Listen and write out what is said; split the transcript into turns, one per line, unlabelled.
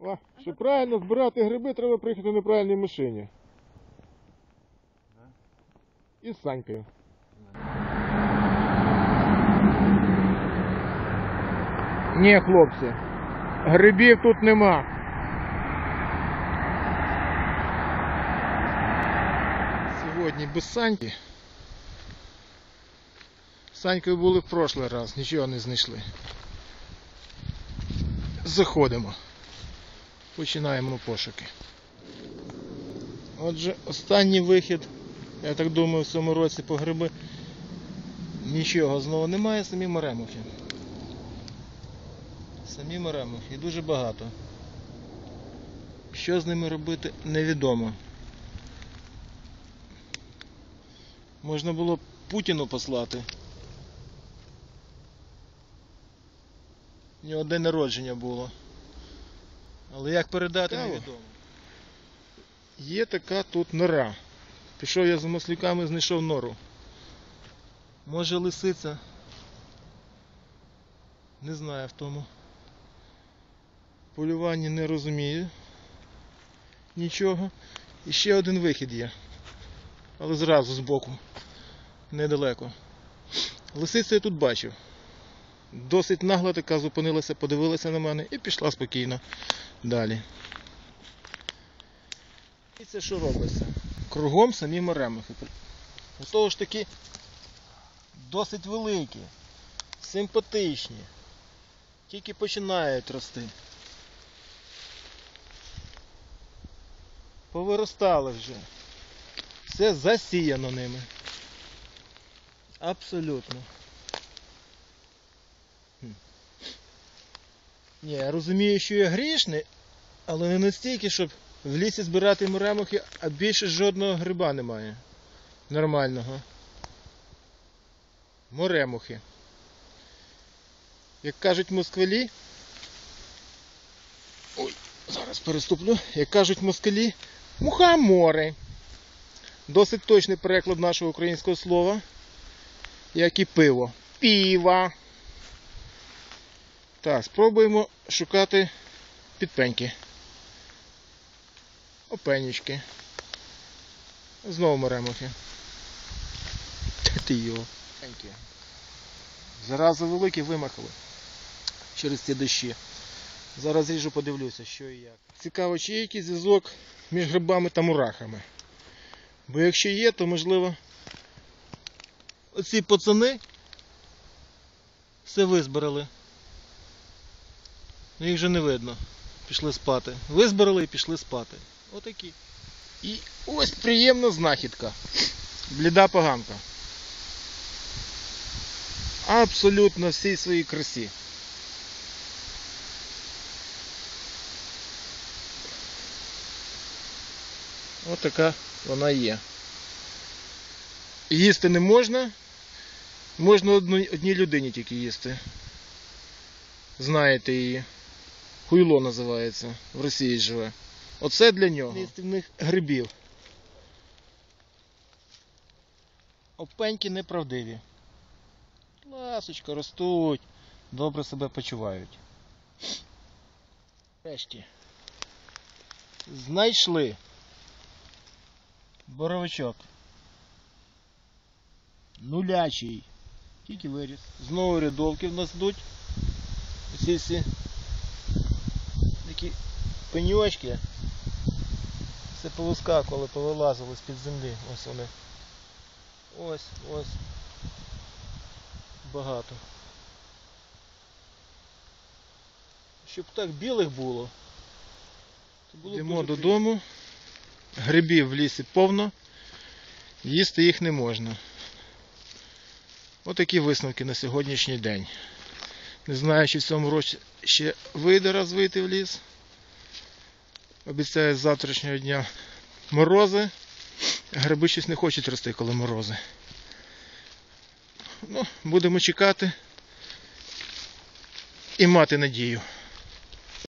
О, щоб правильно збирати гриби, треба приїхати на правильній машині. І з Санькою. Ні, хлопці, грибів тут нема. Сьогодні без Саньки. Санькою були в прошлий раз, нічого не знайшли. Заходимо. Починаємо пошуки. Отже, останній вихід, я так думаю, в цьому році по гриби нічого знову немає, самі маремухи. Самі маремухи і дуже багато. Що з ними робити, невідомо. Можна було б Путіну послати. У нього день народження було. Але як передати,
Цікаво.
невідомо. Є така тут нора. Пішов я за маслюками, знайшов нору. Може лисиця? Не знаю в тому. Полюванні не розумію. Нічого. І ще один вихід є. Але зразу збоку. Недалеко. Лисицю я тут бачив. Досить нагло така зупинилася, подивилася на мене і пішла спокійно далі. І це що робиться? Кругом самі моремихи. У того ж таки досить великі, симпатичні. Тільки починають рости. Повиростали вже. Все засіяно ними. Абсолютно. Ні, я розумію, що я грішний, але не настільки, щоб в лісі збирати муремухи, а більше жодного гриба немає. Нормального. Моремухи. Як кажуть москвалі. Ой, зараз переступлю. Як кажуть москалі, мухомори. Досить точний переклад нашого українського слова, як і пиво. Піва. Так, спробуємо шукати підпеньки. Опенічки. Знову моремухи. Та Ти його. Зараза великі вимахали через ці дощі. Зараз ріжу, подивлюся, що і як. Цікаво, чи є якийсь зв'язок між грибами та мурахами. Бо якщо є, то можливо оці пацани все визбирали. Ну їх вже не видно. Пішли спати. Визбирали і пішли спати. Отакі. І ось приємна знахідка. Бліда поганка. Абсолютно всій своїй красі. Ось така вона є. Їсти не можна. Можна одній людині тільки їсти. Знаєте її. Хуйло називається. В Росії живе. Оце для нього. Листівних грибів. Опеньки неправдиві. Ласочка, ростуть, добре себе почувають. Решті. Знайшли боровичок. Нулячий. Тільки виріс. Знову рядовки в нас йдуть. Оці всі такі пеньочки. Все повискакували, повилазили з-під землі. Ось вони. Ось, ось. Багато. Щоб так білих було. то було
Йдемо
дуже
додому. Грибів в лісі повно. Їсти їх не можна. Отакі висновки на сьогоднішній день. Не знаю, чи в цьому році ще вийде раз вийти в ліс. Обіцяють з завтрашнього дня морози. Гриби щось не хочуть рости, коли морози. Ну, будемо чекати і мати надію.